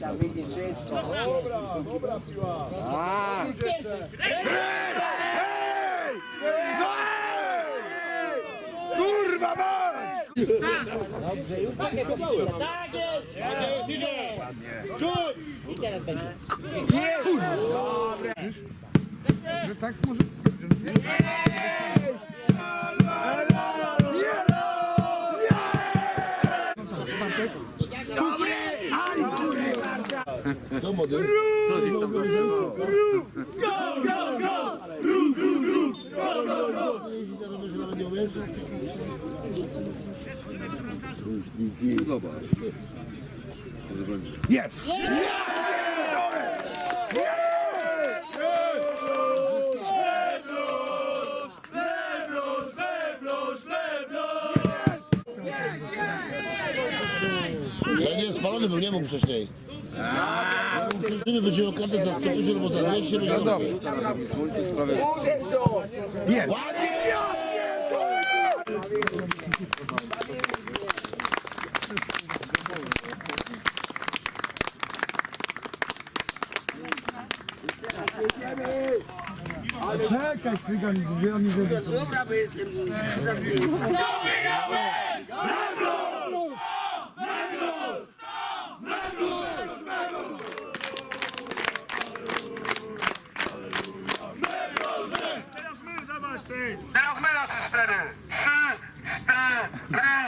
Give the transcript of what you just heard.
tam widzisz wszystko. A, Kurwa mać! Że tak może skończyć. Co młody? coś ich tam zaczęło. Nie umiesz? Zobacz. Może będzie. Jest! Ja nie, spalony był, nie mógł wcześniej. Musimy będzie o kartę za 150 albo za 200, będzie dobrze. Słońce sprawia. Jest! Ładnie! Czekaj, cygan, oni wiedzą. Dobra, bo jestem... cztery, trzy, cztery.